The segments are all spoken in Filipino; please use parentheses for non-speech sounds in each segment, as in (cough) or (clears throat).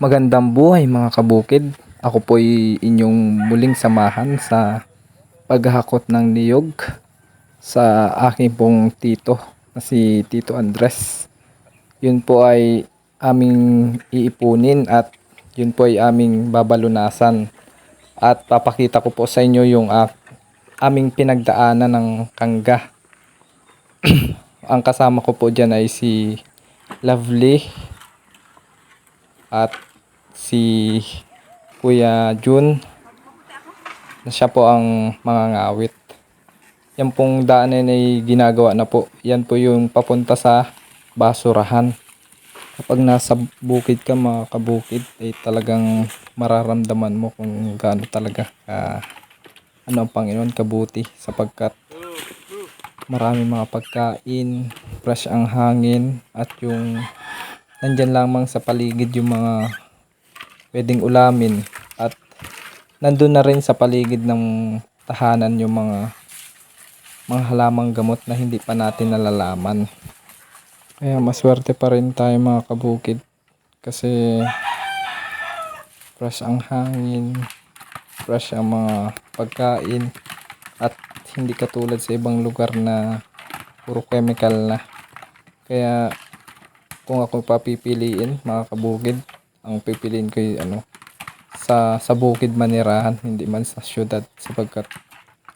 Magandang buhay mga kabukid. Ako po'y inyong muling samahan sa paghahakot ng niyog sa aking pong tito na si Tito Andres. Yun po ay aming iipunin at yun po ay aming babalunasan. At papakita ko po sa inyo yung ah, aming pinagdaanan ng kangga. (clears throat) Ang kasama ko po dyan ay si Lovely at si Kuya Jun na siya po ang mga ngawit. Yan pong daanan ay ginagawa na po. Yan po yung papunta sa basurahan. Kapag nasa bukid ka mga kabukid ay talagang mararamdaman mo kung gaano talaga ka ano ang Panginoon kabuti sapagkat marami mga pagkain, fresh ang hangin at yung nandyan lamang sa paligid yung mga pwedeng ulamin at nandun na rin sa paligid ng tahanan yung mga mga halamang gamot na hindi pa natin nalalaman. Kaya maswerte pa rin tayo mga kabukid kasi fresh ang hangin, fresh ang mga pagkain at hindi katulad sa ibang lugar na puro chemical na. Kaya kung ako papipiliin mga kabukid, ang pipiliin ko yung ano, sa, sa bukid manirahan, hindi man sa syudad sapagkat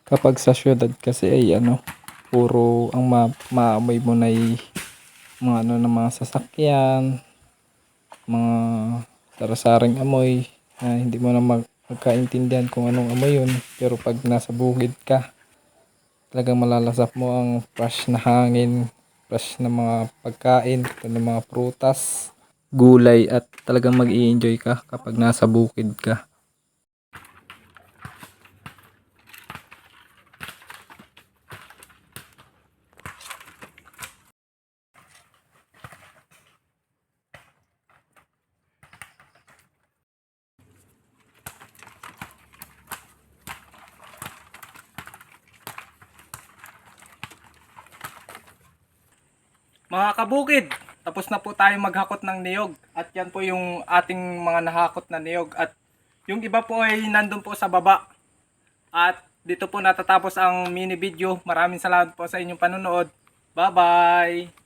kapag sa syudad kasi ay ano, puro ang ma maamoy mo na mga ano ng mga sasakyan, mga sarasaring amoy na hindi mo na mag, magkaintindihan kung anong amoy yun. Pero pag nasa bukid ka, talagang malalasap mo ang fresh na hangin, fresh na mga pagkain, ng mga prutas, gulay at talagang mag enjoy ka kapag nasa bukid ka. Mga kabukid, tapos na po tayo maghakot ng niyog. At yan po yung ating mga nahakot na niyog. At yung iba po ay nandun po sa baba. At dito po natatapos ang mini video. Maraming salamat po sa inyong panonood. Bye-bye!